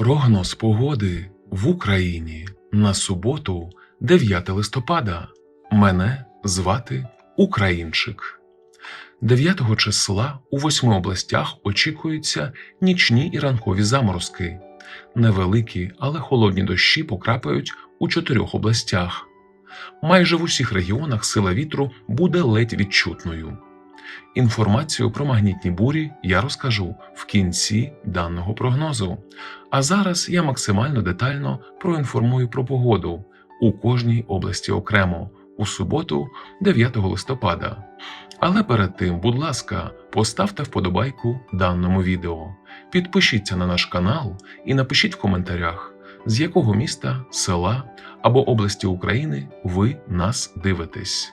Прогноз погоди в Україні на суботу, 9 листопада. Мене звати Українчик. 9 числа у восьми областях очікуються нічні і ранкові заморозки. Невеликі, але холодні дощі покрапають у чотирьох областях. Майже в усіх регіонах сила вітру буде ледь відчутною. Інформацію про магнітні бурі я розкажу в кінці даного прогнозу. А зараз я максимально детально проінформую про погоду у кожній області окремо у суботу, 9 листопада. Але перед тим, будь ласка, поставте вподобайку даному відео, підпишіться на наш канал і напишіть в коментарях, з якого міста, села або області України ви нас дивитесь.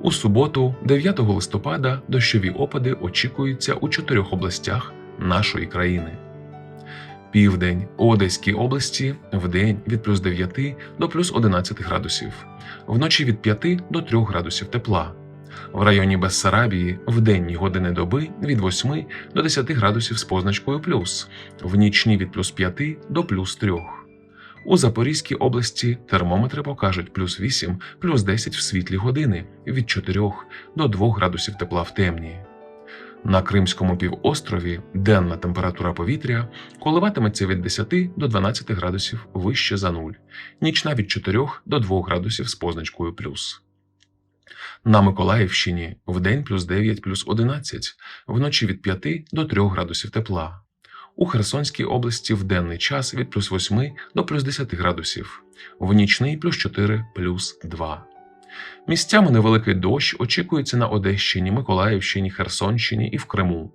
У суботу, 9 листопада, дощові опади очікуються у чотирьох областях нашої країни. Південь у Одеській області вдень від плюс 9 до плюс 11 градусів, вночі від 5 до 3 градусів тепла. В районі Бессарабії в денні години доби від 8 до 10 градусів з позначкою плюс, в нічні від плюс 5 до плюс 3. У Запорізькій області термометри покажуть плюс 8, плюс 10 в світлі години від 4 до 2 градусів тепла в темні. На Кримському півострові денна температура повітря коливатиметься від 10 до 12 градусів вище за нуль, нічна від 4 до 2 градусів з позначкою плюс. На Миколаївщині вдень плюс 9 плюс 11, вночі від 5 до 3 градусів тепла. У Херсонській області в денний час від плюс 8 до плюс 10 градусів, в нічний плюс 4 плюс 2. Місцями невеликий дощ очікується на Одещині, Миколаївщині, Херсонщині і в Криму.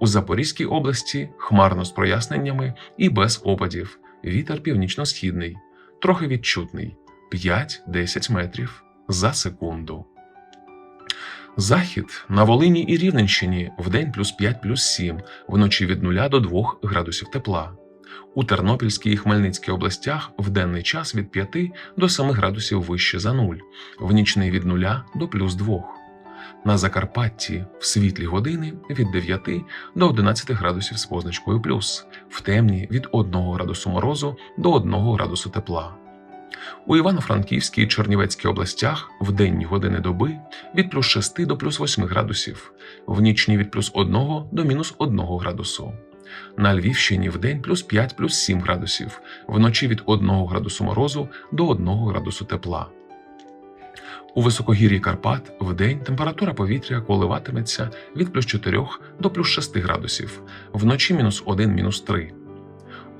У Запорізькій області хмарно з проясненнями і без опадів. Вітер північно-східний, трохи відчутний 5-10 метрів за секунду. Захід на Волині і Рівненщині вдень плюс 5 плюс 7, вночі від 0 до 2 градусів тепла. У Тернопільській і Хмельницькій областях в денний час від 5 до 7 градусів вище за 0, в нічний від 0 до плюс 2. На Закарпатті в світлі години від 9 до 11 градусів з позначкою плюс, в темні від 1 градусу морозу до 1 градусу тепла. У Івано-Франківській і Чернівецькій областях в денні години доби від плюс 6 до плюс 8 градусів, в нічні від плюс 1 до мінус 1 градусу. На Львівщині в день плюс 5 плюс 7 градусів, вночі від 1 градусу морозу до 1 градусу тепла. У високогір'ї Карпат в день температура повітря коливатиметься від плюс 4 до плюс 6 градусів, вночі мінус 1 мінус 3.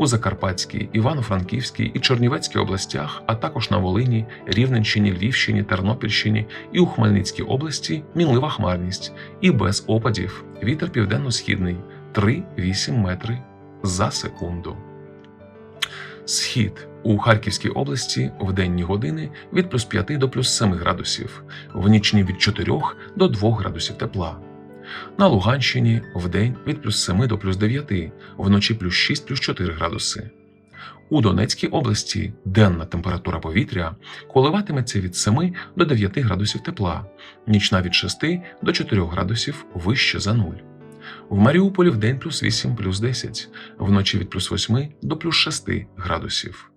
У Закарпатській, Івано-Франківській і Чернівецькій областях, а також на Волині, Рівненщині, Львівщині, Тернопільщині і у Хмельницькій області мінлива хмарність і без опадів. Вітер південно-східний 3-8 метри за секунду. Схід у Харківській області в денні години від плюс 5 до плюс 7 градусів, в нічні від 4 до 2 градусів тепла. На Луганщині вдень від плюс 7 до плюс 9, вночі плюс 6 плюс 4 градуси. У Донецькій області денна температура повітря коливатиметься від 7 до 9 градусів тепла, нічна від 6 до 4 градусів вище за нуль. В Маріуполі вдень плюс 8 плюс 10, вночі від плюс 8 до плюс 6 градусів.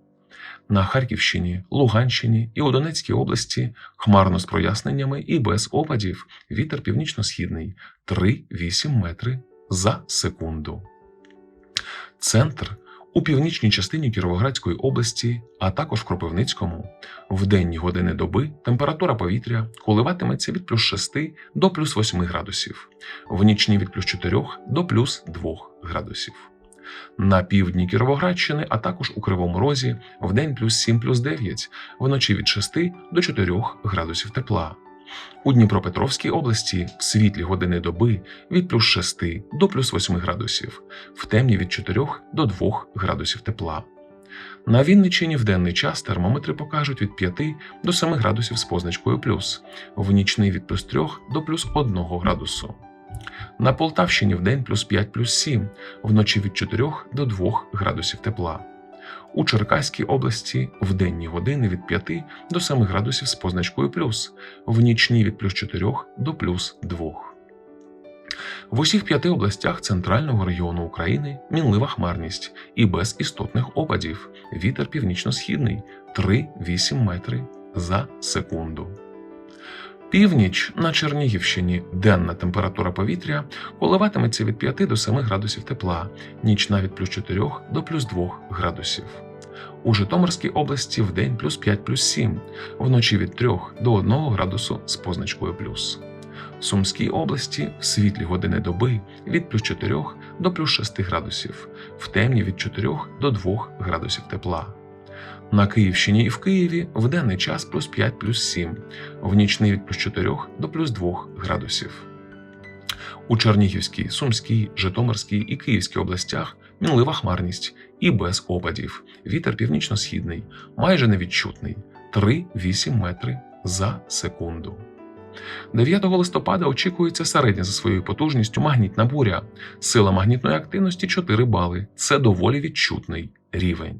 На Харківщині, Луганщині і у Донецькій області хмарно з проясненнями і без опадів вітер північно-східний 3-8 метри за секунду. Центр у північній частині Кіровоградської області, а також в Кропивницькому, в денні години доби температура повітря коливатиметься від плюс 6 до плюс 8 градусів, в нічні від плюс 4 до плюс 2 градусів. На півдні Кіровоградщини, а також у Кривому Розі в день плюс 7 плюс 9, вночі від 6 до 4 градусів тепла. У Дніпропетровській області в світлі години доби від плюс 6 до плюс 8 градусів, в темні від 4 до 2 градусів тепла. На Вінниччині в денний час термометри покажуть від 5 до 7 градусів з позначкою плюс, в нічний від плюс 3 до плюс 1 градусу. На Полтавщині в день плюс 5 плюс 7, вночі від 4 до 2 градусів тепла. У Черкаській області в денні години від 5 до 7 градусів з позначкою плюс, в нічні від плюс 4 до плюс 2. В усіх п'яти областях центрального регіону України мінлива хмарність і без істотних опадів. Вітер північно-східний 3-8 метри за секунду. Північ на Чернігівщині денна температура повітря коливатиметься від 5 до 7 градусів тепла, нічна від плюс 4 до плюс 2 градусів. У Житомирській області в день плюс 5 плюс 7, вночі від 3 до 1 градусу з позначкою плюс. В Сумській області в світлі години доби від плюс 4 до плюс 6 градусів, в темні від 4 до 2 градусів тепла. На Київщині і в Києві в денний час плюс 5 плюс 7, в нічний від плюс 4 до плюс 2 градусів. У Чернігівській, Сумській, Житомирській і Київській областях мінлива хмарність і без опадів. Вітер північно-східний, майже невідчутний 3-8 метри за секунду. 9 листопада очікується середня за своєю потужністю магнітна буря. Сила магнітної активності 4 бали. Це доволі відчутний рівень.